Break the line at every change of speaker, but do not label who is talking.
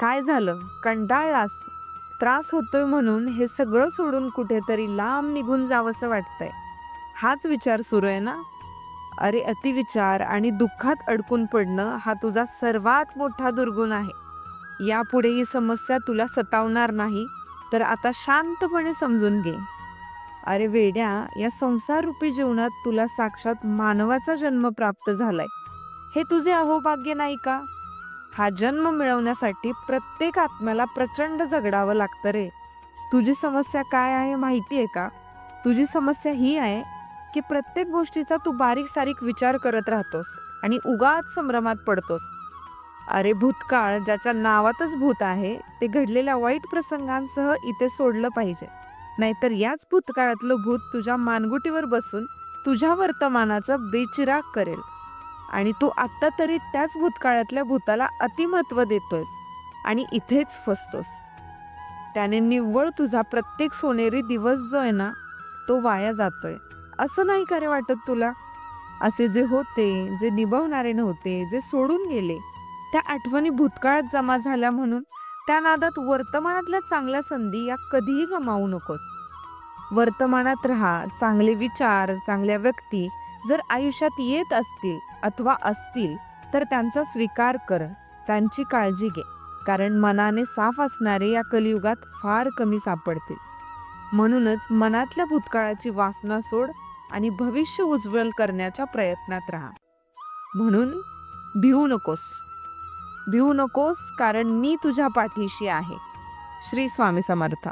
काय झालं? कंटाळलास? त्रास होतोय म्हणून हे सगळं सोडून कुठेतरी लांब निघून जावंसं वाटतंय. हाच विचार सुरू आहे ना? अरे अतिविचार आणि दुःखात अडकून पडणं हा तुझा सर्वात मोठा दुर्गुण आहे. यापुढे ही समस्या तुला सतावणार नाही तर आता शांतपणे समजून घे. अरे वेड्या या संसाररूपी जीवनात तुला साक्षात मानवाचा जन्म प्राप्त झालाय. हे तुझे अहोभाग्य नाही का? हा जन्म मिळवण्यासाठी प्रत्येक आत्म्याला प्रचंड झगडावं लागतं रे. तुझी समस्या काय आहे माहिती आहे का? तुझी समस्या ही आहे की प्रत्येक गोष्टीचा तू बारीक सारीक विचार करत राहतोस आणि उगाच संभ्रमात पडतोस. अरे भूतकाळ ज्याच्या नावातच भूत आहे ते घडलेल्या वाईट प्रसंगांसह इथे सोडलं पाहिजे. नाहीतर याच भूतकाळातलं भूत तुझ्या मानगुटीवर बसून तुझ्या वर्तमानाचं बेचिराग करेल. आणि तू आत्ता तरी त्याच भूतकाळातल्या भूताला अतिमहत्व देतोयस आणि इथेच फसतोस. त्याने निव्वळ तुझा प्रत्येक सोनेरी दिवस जो आहे ना तो वाया जातोय. असं नाही करे वाटत तुला? असे जे होते जे निभवणारे नव्हते जे सोडून गेले त्या आठवणी भूतकाळात जमा झाल्या म्हणून त्या नादात वर्तमानातल्या चांगल्या संधी या कधीही गमावू नकोस. वर्तमानात राहा चांगले विचार चांगल्या व्यक्ती जर आयुष्यात येत असतील अथवा असतील तर त्यांचा स्वीकार कर. त्यांची काळजी घे. कारण मनाने साफ असणारे या कलियुगात फार कमी सापडतील. म्हणूनच मनातल्या भूतकाळाची वासना सोड आणि भविष्य उज्ज्वल करण्याच्या प्रयत्नात राहा. म्हणून भिवू नकोस. भिवू नकोस कारण मी तुझ्या पाठीशी आहे. श्री स्वामी समर्थ.